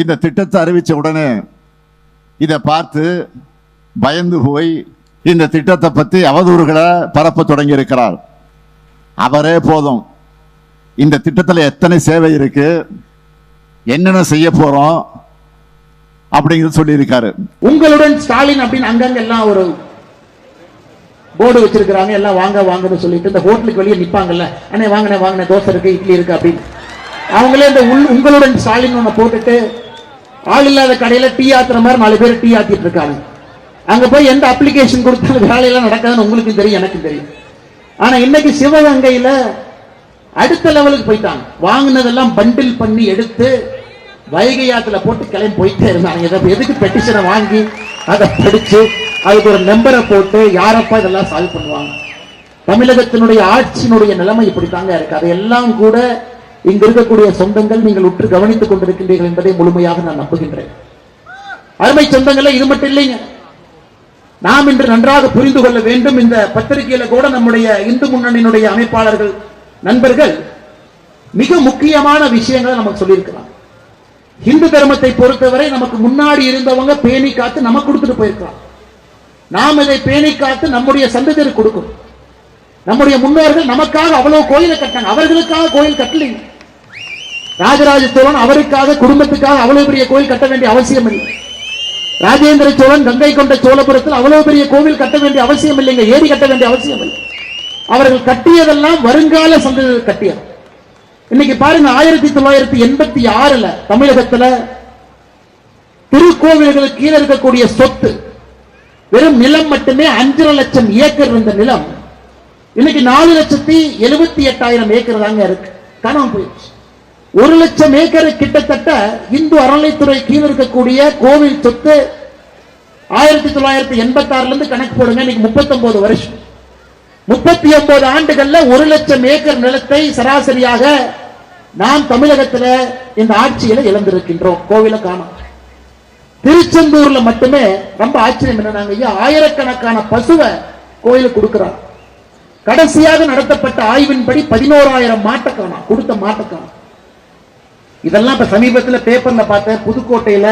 இந்த திட்டத்தை அறிவித்த உடனே இதை பார்த்து பயந்து போய் இந்த திட்டத்தை பற்றி அவதூறுகளை பரப்ப தொடங்கி இருக்கிறார் அவரே போதும். இந்த திட்டத்தில் எத்தனை சேவை இருக்கு? என்னென்ன செய்ய போறோம்? அப்படிங்கிறது சொல்லியிருக்காரு. உங்களுடன் ஸ்டாலின் அப்படின்னு அங்கங்க எல்லாம் ஒரு போர்டு வச்சிருக்கிறாங்க. எல்லாம் வாங்க வாங்கன்னு சொல்லிட்டு இந்த ஹோட்டலுக்கு வெளியே நிப்பாங்கல்ல. அண்ணே வாங்கினே வாங்கினே தோசை இருக்கு இட்லி இருக்கு அப்படின்னு. அவங்களே இந்த உள் உங்களுடன் ஸ்டாலின் ஒன்று போட்டுட்டு ஆள் இல்லாத கடையில டீ ஆத்துற மாதிரி நாலு பேர் டீ ஆத்திட்டு இருக்காங்க. அங்க போய் எந்த அப்ளிகேஷன் கொடுத்தாலும் வேலையெல்லாம் நடக்காதுன்னு உங்களுக்கும் தெரியும் எனக்கும் தெரியும். ஆனா இன்னைக்கு சிவகங்கையில அடுத்த லெவலுக்கு போயிட்டாங்க. வாங்கினதெல்லாம் பண்டில் பண்ணி எடுத்து வைகை ஆத்துல போட்டு கிளம்பி போயிட்டே இருந்தாங்க. இதை எதுக்கு பெட்டிஷனை வாங்கி அதை படிச்சு அதுக்கு ஒரு நம்பரை போட்டு யாரப்பா இதெல்லாம் சால்வ் பண்ணுவாங்க? தமிழகத்தினுடைய ஆட்சியினுடைய நிலைமை இப்படித்தாங்க இருக்கு. அதையெல்லாம் கூட இங்க இருக்கக்கூடிய சொந்தங்கள் நீங்கள் உற்று கவனித்துக் கொண்டிருக்கின்றீர்கள் என்பதை முழுமையாக நான் நம்புகின்றேன். அருமை சொந்தங்களே இது மட்டும் இல்லைங்க. நாம் இன்று நன்றாக புரிந்து கொள்ள வேண்டும். இந்த பத்திரிகையில கூட நம்முடைய இந்து முன்னணியினுடைய அமைப்பாளர்கள் நண்பர்கள் மிக முக்கியமான விஷயங்களை நமக்கு சொல்லியிருக்கிறாங்க. இந்து தர்மத்தை பொறுத்தவரை நமக்கு முன்னாடி இருந்தவங்க பேணி காத்து நமக்கு கொடுத்துட்டு போயிருக்கலாம். நாம் இதை பேணி காத்து நம்முடைய சந்ததியருக்கு கொடுக்கும் நம்முடைய முன்னோர்கள் நமக்காக அவ்வளவு கோயிலை கட்டினாங்க. அவர்களுக்காக கோயில் கட்டலைங்க ராஜராஜ சோழன் அவருக்காக குடும்பத்துக்காக அவ்வளவு பெரிய கோயில் கட்ட வேண்டிய அவசியம் இல்லை. ராஜேந்திர சோழன் கங்கை கொண்ட சோழபுரத்தில் அவ்வளவு பெரிய கோவில் கட்ட வேண்டிய அவசியம் இல்லைங்க. ஏரி கட்ட வேண்டிய அவசியம் இல்லை. அவர்கள் கட்டியதெல்லாம் வருங்கால சந்ததிகள் கட்டியது. இன்னைக்கு பாருங்க ஆயிரத்தி தொள்ளாயிரத்தி எண்பத்தி ஆறுல தமிழகத்துல திருக்கோவில்களுக்கு கீழே இருக்கக்கூடிய சொத்து வெறும் நிலம் மட்டுமே அஞ்சரை லட்சம் ஏக்கர் இருந்த நிலம். இன்னைக்கு நாலு லட்சத்தி எழுபத்தி எட்டாயிரம் ஏக்கர் தாங்க இருக்கு. காணாம போயிடுச்சு. ஒரு லட்சம் ஏக்கர் கிட்டத்தட்ட இந்து அறநிலைத்துறை கீழே இருக்கக்கூடிய கோவில் சொத்து ஆயிரத்தி தொள்ளாயிரத்தி எண்பத்தி ஆறுல இருந்து கணக்கு போடுங்க இன்னைக்கு முப்பத்தி வருஷம். முப்பத்தி ஒன்பது ஆண்டுகள்ல ஒரு லட்சம் ஏக்கர் நிலத்தை சராசரியாக நாம் தமிழகத்துல இந்த ஆட்சியில இழந்திருக்கின்றோம் கோவில காணும். திருச்செந்தூர்ல மட்டுமே ரொம்ப ஆச்சரியம் என்னன்னாங்க ஐயா ஆயிரக்கணக்கான பசுவை கோயிலுக்கு கொடுக்கிறார் கடைசியாக நடத்தப்பட்ட ஆய்வின்படி பதினோராயிரம் மாட்டை காணோம் கொடுத்த மாட்டை காணோம் இதெல்லாம் இப்ப சமீபத்துல பேப்பர்ல பார்த்தேன் புதுக்கோட்டையில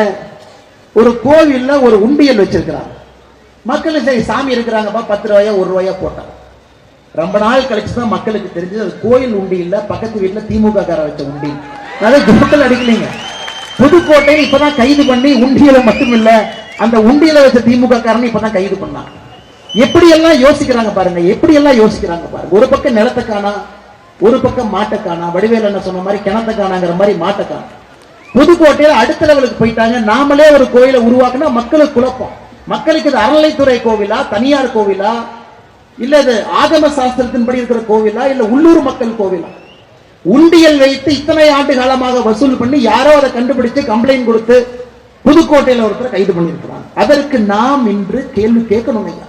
ஒரு கோவில்ல ஒரு உண்டியல் வச்சிருக்கிறாங்க. மக்கள் சரி சாமி இருக்கிறாங்கப்பா பத்து ரூபாயா ஒரு ரூபாயா போட்டாங்க ரொம்ப நாள் கழிச்சு தான் மக்களுக்கு தெரிஞ்சது அது கோயில் உண்டி இல்ல பக்கத்து வீட்டுல திமுக கார வச்ச உண்டி அதாவது கும்பல் அடிக்கலைங்க. புதுக்கோட்டையில் இப்பதான் கைது பண்ணி உண்டியில மட்டும் இல்ல அந்த உண்டியில வச்ச திமுக காரனை இப்பதான் கைது பண்ணாங்க எப்படி எல்லாம் யோசிக்கிறாங்க பாருங்க எப்படி எல்லாம் யோசிக்கிறாங்க பாருங்க. ஒரு பக்கம் நிலத்தை காணா ஒரு பக்கம் மாட்டக்கானா வடிவேல் என்ன சொன்ன மாதிரி கிணத்தை காணாங்கிற மாதிரி மாட்டை புதுக்கோட்டையில் புதுக்கோட்டையில அடுத்த லெவலுக்கு போயிட்டாங்க. நாமளே ஒரு கோயிலை உருவாக்குனா மக்களுக்கு குழப்பம். மக்களுக்கு இது அறநிலைத்துறை கோவிலா தனியார் கோவிலா இல்ல இது ஆகம சாஸ்திரத்தின்படி இருக்கிற கோவிலா இல்ல உள்ளூர் மக்கள் கோவிலா? உண்டியல் வைத்து இத்தனை ஆண்டு காலமாக வசூல் பண்ணி யாரோ அதை கண்டுபிடிச்சு கம்ப்ளைண்ட் கொடுத்து புதுக்கோட்டையில ஒருத்தர் கைது பண்ணியிருக்கிறாங்க. அதற்கு நாம் இன்று கேள்வி கேட்கணும் ஐயா.